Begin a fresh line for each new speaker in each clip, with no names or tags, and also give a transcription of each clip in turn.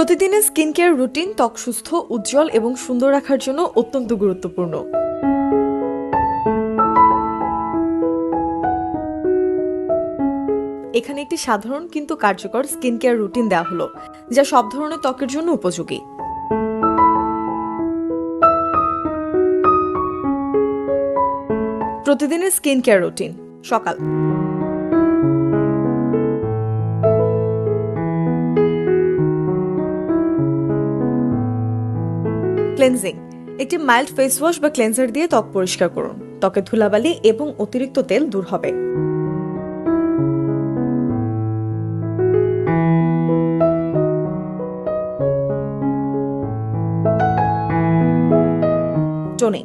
প্রতিদিনের skin care routine ত্বক সুস্থ, উজ্জ্বল এবং সুন্দর রাখার জন্য অত্যন্ত গুরুত্বপূর্ণ। এখানে একটি সাধারণ কিন্তু কার্যকর স্কিন কেয়ার রুটিন দেওয়া হলো, যা সব ধরনের ত্বকের জন্য উপযোগী। প্রতিদিনের স্কিন কেয়ার রুটিন সকাল ক্লেনজিং একটি মাইল্ড ফেস ওয়াশ বা ক্লেন্সার দিয়ে ত্বক পরিষ্কার করুন। ত্বকে ধুলাবালি এবং অতিরিক্ত তেল দূর হবে। টোনিং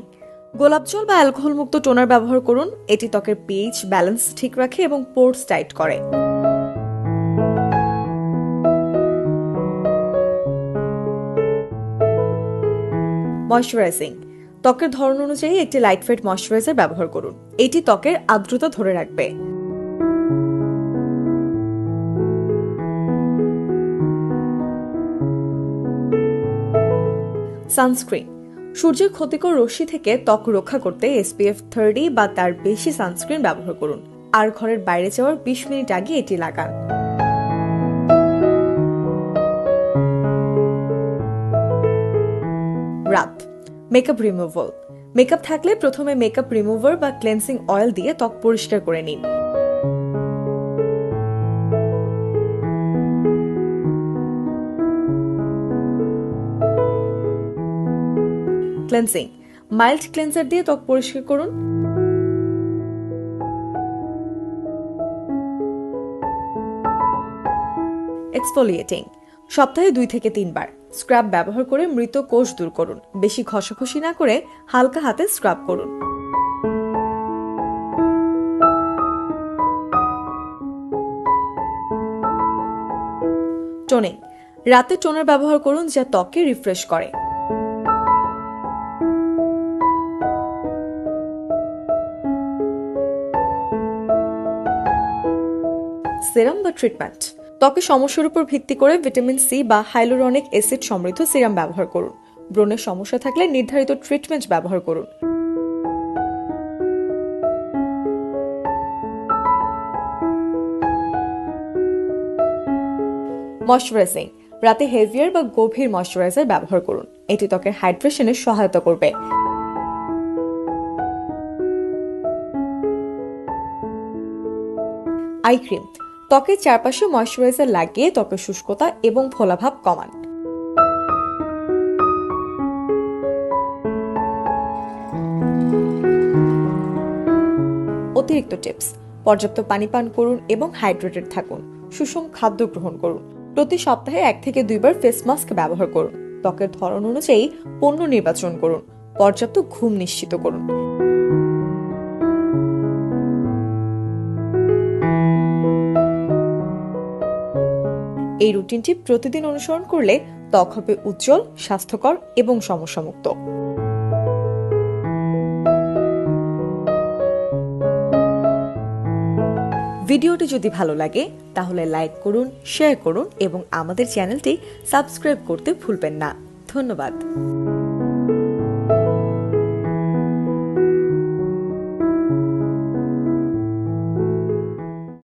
গোলাপ জল বা অ্যালকোহল মুক্ত টোনার ব্যবহার করুন। এটি ত্বকের পিএইচ ব্যালেন্স ঠিক রাখে এবং পোর্স টাইট করে। ময়শ্চারাইজিং ত্বকের ধরন অনুযায়ী একটি লাইট ওয়েট ময়শ্চারাইজার ব্যবহার করুন। এটি ত্বকের আর্দ্রতা ধরে রাখবে। সানস্ক্রিন। সূর্যের ক্ষতিকর রশ্মি থেকে ত্বক রক্ষা করতে এসপিএফ থার্টি বা তার বেশি সানস্ক্রিন ব্যবহার করুন। আর ঘরের বাইরে যাওয়ার বিশ মিনিট আগে এটি লাগান। রাত মেকআপ রিমুভাল মেকআপ থাকলে প্রথমে মেকআপ রিমুভার বা ক্লেন্সিং অয়েল দিয়ে ত্বক পরিষ্কার করে নিন। ক্লেন্সিং মাইল্ড ক্লেন্সার দিয়ে ত্বক পরিষ্কার করুন। এক্সফোলিয়েটিং সপ্তাহে দুই থেকে তিনবার। স্ক্রাব ব্যবহার করে মৃত কোষ দূর করুন। বেশি ঘষাঘষি না করে হালকা হাতে স্ক্রাব করুন। টোনিং। রাতে টোনার ব্যবহার করুন যা ত্বককে রিফ্রেশ করে। সিরাম বা ট্রিটমেন্ট। ত্বকের সমস্যার উপর ভিত্তি করে ভিটামিন সি বা হাইলোরনিক অ্যাসিড সমৃদ্ধ সিরাম ব্যবহার করুন। ব্রণের সমস্যা থাকলে নির্ধারিত ট্রিটমেন্ট ব্যবহার করুন। ময়শ্চারাইজিং। রাতে হেভিয়ার বা গভীর ময়শ্চারাইজার ব্যবহার করুন। এটি ত্বকের হাইড্রেশনে সহায়তা করবে। Eye cream. ত্বকের চারপাশে ময়শ্চারাইজার লাগিয়ে ত্বকের শুষ্কতা এবং ফোলাভাব কমান। অতিরিক্ত টিপস, পর্যাপ্ত পানি পান করুন এবং হাইড্রেটেড থাকুন। সুষম খাদ্য গ্রহণ করুন। প্রতি সপ্তাহে এক থেকে দুইবার ফেস মাস্ক ব্যবহার করুন। ত্বকের ধরন অনুযায়ী পণ্য নির্বাচন করুন। পর্যাপ্ত ঘুম নিশ্চিত করুন। এই রুটিনটি প্রতিদিন অনুসরণ করলে ত্বক হবে উজ্জ্বল, স্বাস্থ্যকর এবং সমস্যামুক্ত। ভিডিওটি যদি ভালো লাগে, তাহলে লাইক করুন, শেয়ার করুন এবং আমাদের চ্যানেলটি সাবস্ক্রাইব করতে ভুলবেন না। ধন্যবাদ।